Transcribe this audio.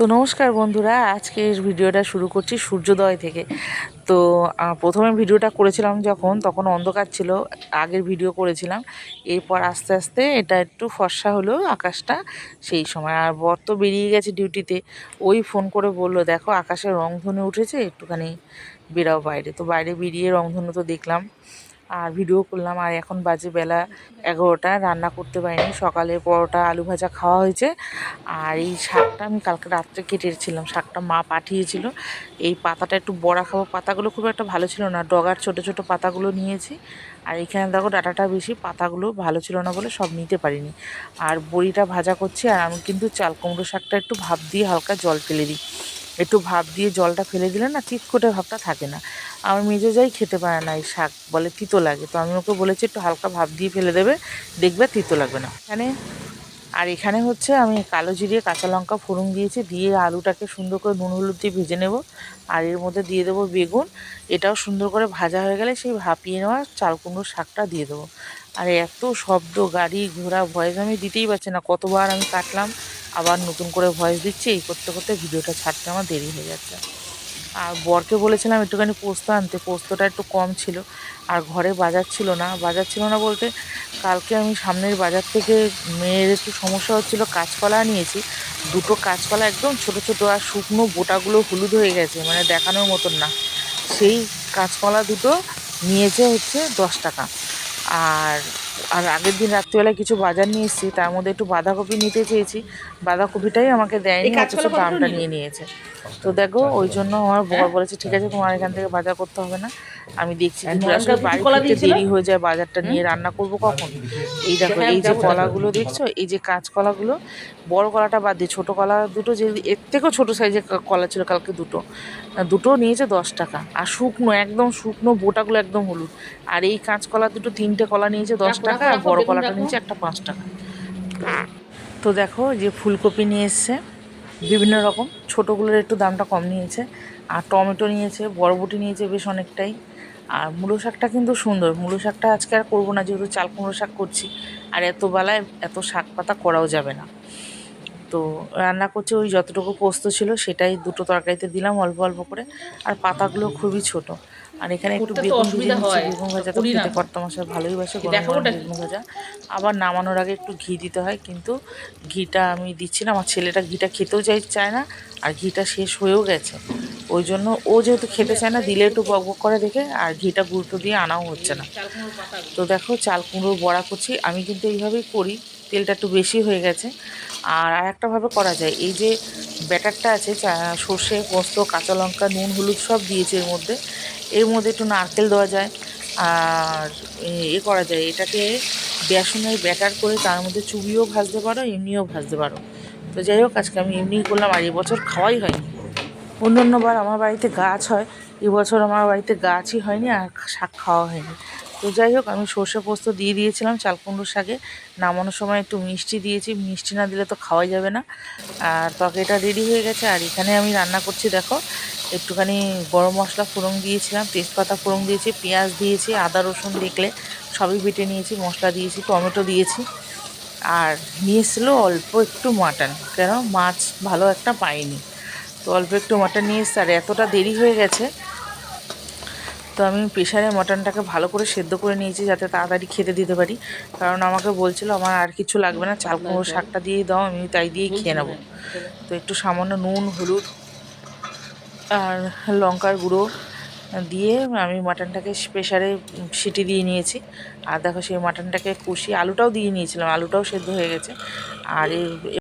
তো নমস্কার বন্ধুরা আজকের ভিডিওটা শুরু করছি সূর্যোদয় থেকে। তো প্রথমে ভিডিওটা করেছিলাম যখন, তখন অন্ধকার ছিল, আগের ভিডিও করেছিলাম। এরপর আস্তে আস্তে এটা একটু ফর্সা হলো আকাশটা সেই সময়। আর বর তো বেরিয়ে গেছে ডিউটিতে, ওই ফোন করে বলল, দেখো, আকাশে রংধনু উঠেছে, একটুখানি বেরাও বাইরে। তো বাইরে বেরিয়ে রংধনু তো দেখলাম। আর ভিডিও করলাম, আর এখন বাজে বেলা এগারোটা, রান্না করতে পারিনি। সকালে পরোটা, আলু ভাজা খাওয়া হয়েছে। আর এই শাকটা আমি কালকে রাত্রে কেটেছিলাম শাকটা মা পাঠিয়েছিল। এই পাতাটা একটু বড়া খাব। পাতাগুলো খুব একটা ভালো ছিল না। ডগার ছোট ছোট পাতাগুলো নিয়েছি। আর এখানে দেখো ডাটাটা বেশি, পাতাগুলো ভালো ছিল না বলে সব নিতে পারিনি। আর বড়িটা ভাজা করছি, আর আমি কিন্তু চাল কুমড়ো শাকটা একটু ভাপ দিয়ে হালকা জল ফেলে দিই। একটু ভাপ দিয়ে জলটা ফেলে দিলে না চিৎকোটে ভাবটা থাকে না। আমার মেজো যাই খেতে পারে না এই শাক, বলে তিতো লাগে। তো আমি ওকে বলেছি একটু হালকা ভাপ দিয়ে ফেলে দেবে, দেখবে তিতো লাগবে না। এখানে, আর এখানে হচ্ছে আমি কালো জিরিয়ে কাঁচা লঙ্কা ফোড়ন দিয়েছি, দিয়ে আলুটাকে সুন্দর করে নুন হলুদ দিয়ে ভেজে নেব। আর এর মধ্যে দিয়ে দেবো বেগুন। এটাও সুন্দর করে ভাজা হয়ে গেলে সেই ভাপিয়ে নেওয়া চাল কুমড়োর শাকটা দিয়ে দেবো। আর এত শব্দ, গাড়ি ঘোড়া ভয়েস আমি দিতেই পারছি না। কতবার আমি কাটলাম আবার নতুন করে ভয়েস দিচ্ছি, এই করতে করতে ভিডিওটা ছাড়তে আমার দেরি হয়ে যাচ্ছে। আর বরকে বলেছিলাম একটুখানি পোস্ত আনতে, পোস্তটা একটু কম ছিল। আর ঘরে বাজার ছিল না, বাজার ছিল না বলতে কালকে আমি সামনের বাজার থেকে মেয়ের একটু সমস্যা হচ্ছিল, কাঁচকলা নিয়েছি। দুটো কাঁচকলা একদম ছোট ছোট আর শুকনো বোটাগুলো হলুদ হয়ে গেছে মানে দেখানোর মতন না। সেই কাঁচকলা দুটো নিয়েছে হচ্ছে দশ টাকা। আর আর আগের দিন রাত্রিবেলায় কিছু বাজার নিয়ে এসেছি তার মধ্যে একটু বাঁধাকপি নিতে চেয়েছি। বাঁধাকপিটাই আমাকে দেয়নি অথচ দামটা নিয়ে নিয়েছে। তো দেখো ওই জন্য আমার বর বলেছে ঠিক আছে তোমার এখান থেকে বাজার করতে হবে না আমি দেখছি আসলে বাড়ি ফিরতে দেরি হয়ে যায় বাজারটা নিয়ে রান্না করব কখন? এই দেখো এই যে। কলাগুলো দেখছ এই যে কাঁচকলাগুলো বড় কলাটা বাদ দিয়ে ছোটো কলা দুটো যে এর থেকেও ছোটো সাইজের কলা ছিল কালকে দুটো দুটো নিয়েছে দশ টাকা। আর শুকনো একদম শুকনো বোটাগুলো একদম হলুদ। আর এই কাঁচকলা দুটো তিনটে কলা নিয়েছে দশ রাখো, টাকা আর বড় কলাটা। নিয়েছে একটা পাঁচ টাকা তো দেখো যে ফুলকপি নিয়ে এসছে বিভিন্ন রকম ছোটোগুলোর একটু দামটা কম নিয়েছে আর টমেটো নিয়েছে বরবটি নিয়েছে বেশ অনেকটাই আর মূলো শাকটা কিন্তু সুন্দর। মূলো শাকটা আজকে আর করব না যেহেতু চাল কুমড়ো শাক করছি আর এত বেলায় এত শাক পাতা করাও যাবে না। তো রান্না করছে ওই যতটুকু পোস্ত ছিল সেটাই দুটো তরকারিতে দিলাম অল্প অল্প করে আর পাতাগুলো খুবই ছোট। আর এখানে একটু বেগুন ভেজে নিচ্ছি। হয়। বেগুন ভাজা তো। খেতে কর্তা মশাই ভালোই বাসে গরম? বেগুন ভাজা। আবার নামানোর আগে একটু ঘি দিতে হয় কিন্তু ঘিটা আমি দিচ্ছি না। আমার ছেলেটা ঘিটা খেতেও চাই চায় না আর ঘিটা শেষ হয়েও গেছে। ওই জন্য ও যেহেতু খেতে চায় না দিলে একটু বক বক করে দেখে আর ঘিটা গুরুত্ব দিয়ে আনাও হচ্ছে না। তো দেখো চাল কুমড়ো বড়া করছি। আমি কিন্তু এইভাবেই করি। তেলটা একটু বেশি হয়ে গেছে। আর আরেকটাভাবে করা যায়, এই যে ব্যাটারটা আছে সর্ষে, পোস্ত, কাঁচা লঙ্কা, নুন, হলুদ সব দিয়েছে এর মধ্যে। এর মধ্যে একটু নারকেল দেওয়া যায়। আর এ- এ করা যায়, এটাকে বেসনের ব্যাটার করে তার মধ্যে চুবিও ভাজতে পারো, এমনিও ভাজতে পারো। তো যাই হোক, আজকে আমি এমনিই করলাম, আর এবছর খাওয়াই হয়নি। অন্য অন্যবার আমার বাড়িতে গাছ হয়, এবছর আমার বাড়িতে গাছই হয়নি, আর শাক খাওয়া হয়নি। তো যাই হোক, আমি সর্ষে পোস্ত দিয়ে দিয়েছিলাম চাল কুমড়োর শাকে। নামানোর সময় একটু মিষ্টি দিয়েছি, মিষ্টি না দিলে তো খাওয়াই যাবে না। আর তরকারিটা রেডি হয়ে গেছে, আর এখানে আমি রান্না করছি, দেখো, একটুখানি গরম মশলা ফোড়ন দিয়েছিলাম, তেজপাতা ফোড়ন দিয়েছি, পেঁয়াজ দিয়েছি, আদা, রসুন দেখলে সবই বেটে নিয়েছি, মশলা দিয়েছি, টমেটো দিয়েছি। আর নিয়ে এসেছিল অল্প একটু মাটন, কেন মাছ ভালো একটা পাইনি। তো অল্প একটু মাটন নিয়ে এসছে, আর এতটা দেরি হয়ে গেছে তো আমি প্রেশারে মটনটাকে ভালো করে সেদ্ধ করে নিয়েছি যাতে তাড়াতাড়ি খেতে দিতে পারি। কারণ আমাকে বলছিল আমার আর কিছু লাগবে না চাল কুমড়ো শাকটা দিয়েই দাও আমি তাই দিয়েই খেয়ে নেব। তো একটু সামান্য নুন হলুদ আর লঙ্কার গুঁড়ো দিয়ে আমি মাটনটাকে প্রেশারে সিটি দিয়ে নিয়েছি। আর দেখো সেই মাটনটাকে কষিয়ে আলুটাও দিয়ে নিয়েছিলাম আলুটাও সেদ্ধ হয়ে গেছে। আর